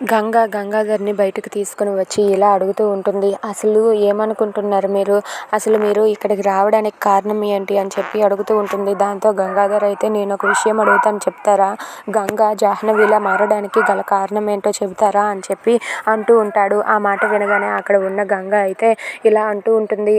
గంగ గంగాధర్ని బయటకు తీసుకుని వచ్చి ఇలా అడుగుతూ ఉంటుంది. అసలు ఏమనుకుంటున్నారు మీరు? అసలు మీరు ఇక్కడికి రావడానికి కారణం ఏంటి? అని చెప్పి అడుగుతూ ఉంటుంది. దాంతో గంగాధర్ అయితే నేను ఒక విషయం అడుగుతాను చెప్తారా? గంగ జాహ్నవిలా మారడానికి గల కారణం ఏంటో చెబుతారా? అని చెప్పి అంటూ ఉంటాడు. ఆ మాట వినగానే అక్కడ ఉన్న గంగ అయితే ఇలా అంటూ ఉంటుంది.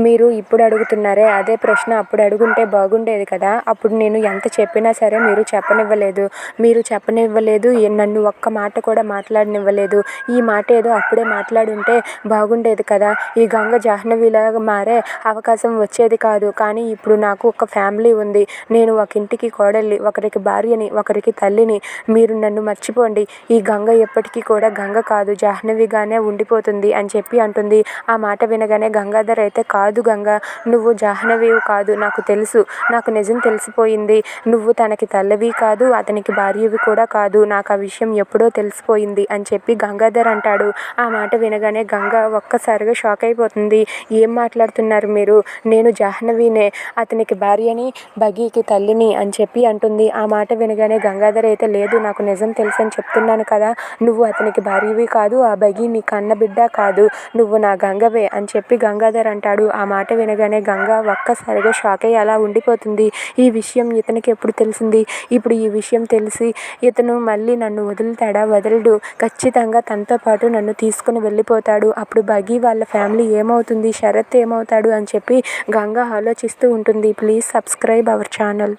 మీరు ఇప్పుడు అడుగుతున్నారే అదే ప్రశ్న. అప్పుడు అడుగుంటే బాగుండేది కదా. అప్పుడు నేను ఎంత చెప్పినా సరే మీరు చెప్పనివ్వలేదు. మీరు చెప్పనివ్వలేదు. నన్ను ఒక్క మాట కూడా మాట్లాడనివ్వలేదు. ఈ మాట ఏదో అప్పుడే మాట్లాడుంటే బాగుండేది కదా. ఈ గంగ జాహ్నవిలాగా మారే అవకాశం వచ్చేది కాదు. కానీ ఇప్పుడు నాకు ఒక ఫ్యామిలీ ఉంది. నేను ఒక ఇంటికి కోడల్ని ఒకరికి భార్యని ఒకరికి తల్లిని. మీరు నన్ను మర్చిపోండి. ఈ గంగ ఎప్పటికీ కూడా గంగ కాదు. జాహ్నవిగానే ఉండిపోతుంది అని చెప్పి అంటుంది. ఆ మాట వినగానే గంగాధర్ అయితే కాదు గంగ నువ్వు జాహ్నవి కాదు. నాకు తెలుసు. నాకు నిజం తెలిసిపోయింది. నువ్వు తనకి తల్లివి కాదు. అతనికి భార్యవి కూడా కాదు. నాకు ఆ విషయం ఎప్పుడో తెలిసిపోయింది. అని చెప్పి గంగాధర్ అంటాడు. ఆ మాట వినగానే గంగ ఒక్కసారిగా షాక్ అయిపోతుంది. ఏం మాట్లాడుతున్నారు మీరు? నేను జాహ్నవినే అతనికి భార్యని బగీకి తల్లిని అని చెప్పి అంటుంది. ఆ మాట వినగానే గంగాధర్ అయితే లేదు నాకు నిజం తెలుసు అని చెప్తున్నాను కదా. నువ్వు అతనికి భార్యవి కాదు ఆ బగి నీ కన్న బిడ్డ కాదు. నువ్వు నా గంగవే అని చెప్పి గంగాధర్ అంటాడు. ఆ మాట వినగానే గంగ ఒక్కసారిగా షాక్ అయ్యి అలా ఉండిపోతుంది. ఈ విషయం ఇతనికి ఎప్పుడు తెలిసింది? ఇప్పుడు ఈ విషయం తెలిసి ఇతను మళ్ళీ నన్ను వదులుతాడా? వదలడు. ఖచ్చితంగా తనతో పాటు నన్ను తీసుకుని వెళ్ళిపోతాడు. అప్పుడు బగి వాళ్ళ ఫ్యామిలీ ఏమవుతుంది? శరత్ ఏమవుతాడు? అని చెప్పి గంగ ఆలోచిస్తూ ఉంటుంది. Please subscribe our channel.